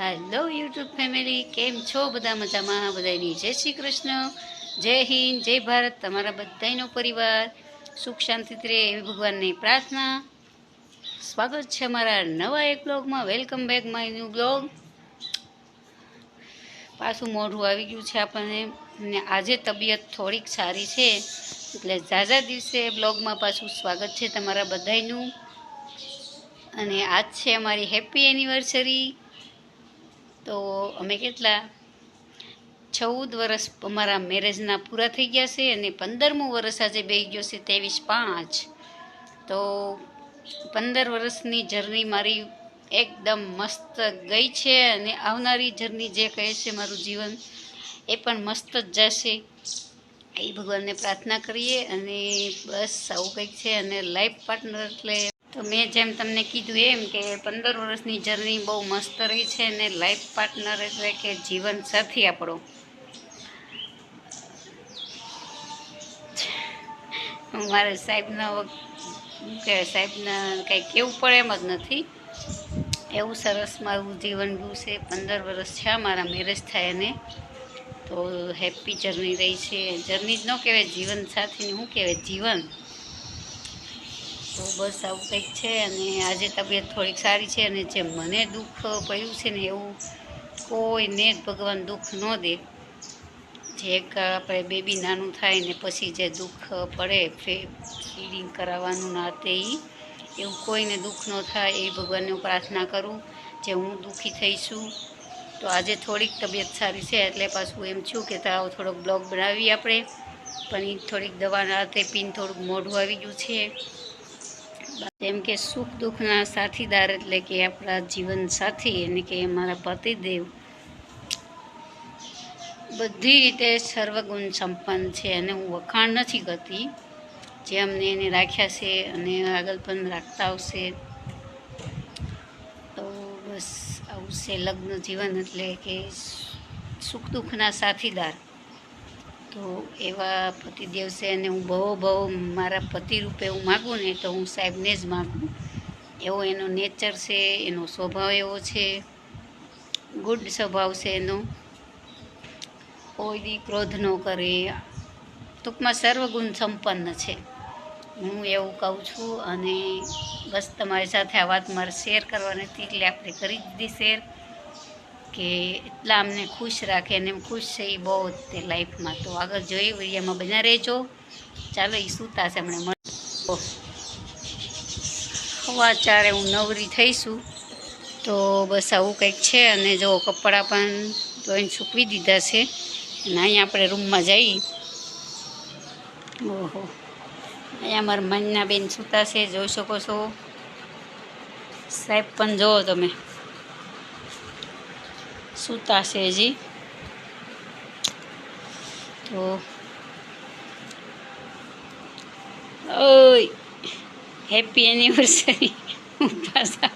Hello YouTube family કેમ છો બધા મજામાં? બધાની જય શ્રી કૃષ્ણ. જય હિન્દ, જય ભારત. તમારા બધાનો પરિવાર સુખ શાંતિથી રહે એવી ભગવાનની પ્રાર્થના. સ્વાગત છે અમારા નવા એક બ્લોગમાં welcome back my new blog પાછું મોઢું આવી ગયું છે આપણને. અને આજે તબિયત થોડીક સારી છે. એટલે ઝાઝા દિવસે બ્લોગમાં પાછું સ્વાગત છે તમારા બધાયનું. અને આજ છે અમારી હેપી એનિવર્સરી તો અમે કેટલા? ચૌદ વર્ષ અમારા મેરેજના પૂરા થઈ ગયા છે અને પંદરમું વર્ષ આજે બે ગયો છે, ત્રેવીસ પાંચ. તો પંદર વર્ષની જર્ની મારી એકદમ મસ્ત ગઈ છે અને આવનારી જર્ની જે કહે છે મારું જીવન, એ પણ મસ્ત જ જશે. એ ભગવાનને પ્રાર્થના કરીએ અને બસ આવું કંઈક છે અને લાઈફ પાર્ટનર એટલે તો મેં જેમ તમને કીધું એમ કે પંદર વર્ષની જર્ની બહુ મસ્ત રહી છે અને લાઈફ પાર્ટનર એટલે કે જીવન સાથી આપણો. મારે સાહેબના કે સાહેબના કંઈ કેવું પડે એમ જ નથી. એવું સરસ મારું જીવન ગયું છે પંદર વર્ષ છે મારા મેરેજ થાય અને તો હેપી જર્ની રહી છે. જર્ની જ ન કહેવાય, જીવન સાથીને શું કહેવાય, જીવન. બસ આવું કંઈક છે અને આજે તબિયત થોડીક સારી છે અને જે મને દુઃખ પડ્યું છે ને એવું કોઈને જ ભગવાન દુઃખ ન દે. જે એક આપણે બેબી નાનું થાય ને પછી જે દુઃખ પડે ફીડિંગ કરાવવાનું ના તે એવું કોઈને દુઃખ ન થાય એ ભગવાનને હું પ્રાર્થના કરું. જે હું દુઃખી થઈશું તો આજે થોડીક તબિયત સારી છે એટલે પાછું એમ છું કે તાવ થોડોક બ્લોગ બનાવીએ આપણે. પણ એ થોડીક દવાના હાથે પીને થોડુંક મોઢું આવી ગયું છે. જેમ કે સુખ દુઃખના સાથીદાર એટલે કે આપણા જીવન સાથી એને કે અમારા પતિદેવ, બધી રીતે સર્વગુણ સંપન્ન છે અને હું વખાણ નથી કરતી. જે અમને એને રાખ્યા છે અને આગળ પણ રાખતા આવશે. તો બસ આવું છે લગ્ન જીવન એટલે કે સુખ દુઃખના સાથીદાર. તો એવા પતિદેવ છે અને હું બહુ બહુ મારા પતિ રૂપે હું માગું ને તો હું સાહેબને જ માગું. એવો એનો નેચર છે, એનો સ્વભાવ એવો છે ગુડ સ્વભાવ છે એનો. કોઈ દી ક્રોધ ન કરે. ટૂંકમાં સર્વગુણ સંપન્ન છે. હું એવું કહું છું અને બસ તમારી સાથે આ વાત મારે શેર કરવાની હતી એટલે આપણે કરી દીધી શેર કે એટલા અમને ખુશ રાખે અને એમ ખુશ છે એ બહુ તે લાઈફમાં તો આગળ જોઈએ, વિડીયામાં બના રહેજો. ચાલો એ સૂતા છે હમણાં. મળ હવા ચારે હું નવરી થઈશું. તો બસ આવું કંઈક છે. અને જો કપડાં પણ ધોઈને સૂકવી દીધા છે. અને અહીંયા આપણે રૂમમાં જઈ. ઓહો. અહીંયા મારા મનના બેન સૂતા છે. જોઈ શકો છો. સાહેબ પણ જુઓ તમે. સૂતા છે હજી. તો, ઓય હેપી એનિવર્સરી પાછા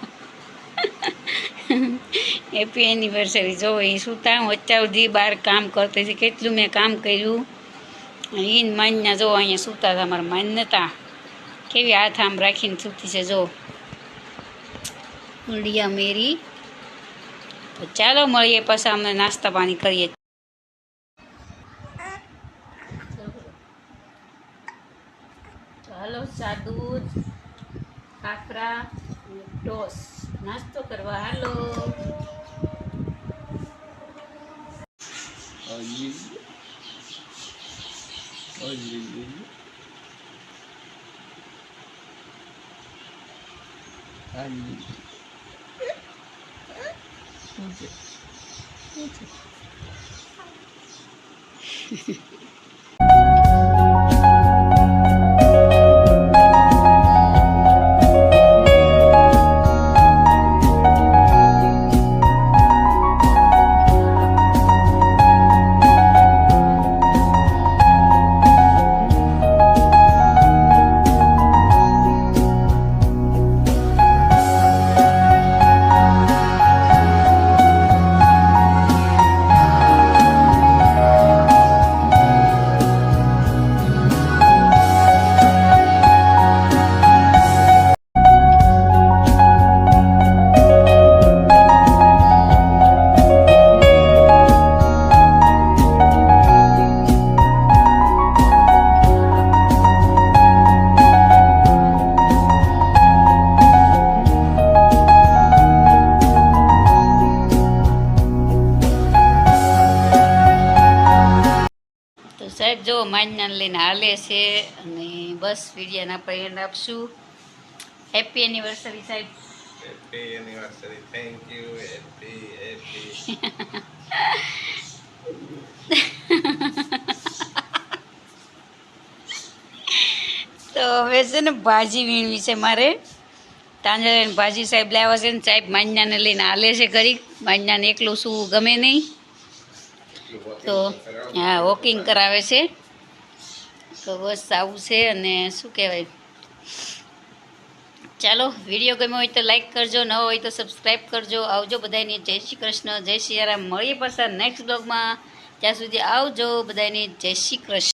હેપી એનિવર્સરી જો, એ સૂતા અત્યાર સુધી બહાર કામ કરતી હતી, કેટલું મેં કામ કર્યું. ઈન માન્યા જો, અહીંયા સૂતા હતા મારા માન્યતા. કેવી હાથ આમ રાખીને સૂતી છે, જો. ઉડિયા મેરી. તો ચાલો મળીએ પછી અમે નાસ્તા પાણી કરીએ. ચાલો ચા દૂધ ખાખરા અને ટોસ. નાસ્તો કરવા હાલો. Olha. এই যে સાહેબ જો માન્યાને લઈને હાલે છે અને બસ વિડીયોને આપણે એન્ડ આપશું. હેપી એનિવર્સરી સાહેબ. તો હવે છે ને ભાજી વીણવી છે મારે. તાંજળીને ભાજી સાહેબ લાવ્યા છે ને સાહેબ માન્યાને લઈને હાલે છે ઘરી માન્યાને એકલું શું ગમે નહીં. તો, હા વોકિંગ કરાવે છે. તો બસ આવું છે અને શું કહેવાય? ચાલો વીડિયો ગમ્યો હોય તો લાઈક કરજો ન હોય તો સબસ્ક્રાઈબ કરજો. આવજો બધાની જય શ્રી કૃષ્ણ, જય શ્રી રામ. મળીએ પાછા નેક્સ્ટ બ્લોગમાં ત્યાં સુધી આવજો બધાને જય શ્રી કૃષ્ણ.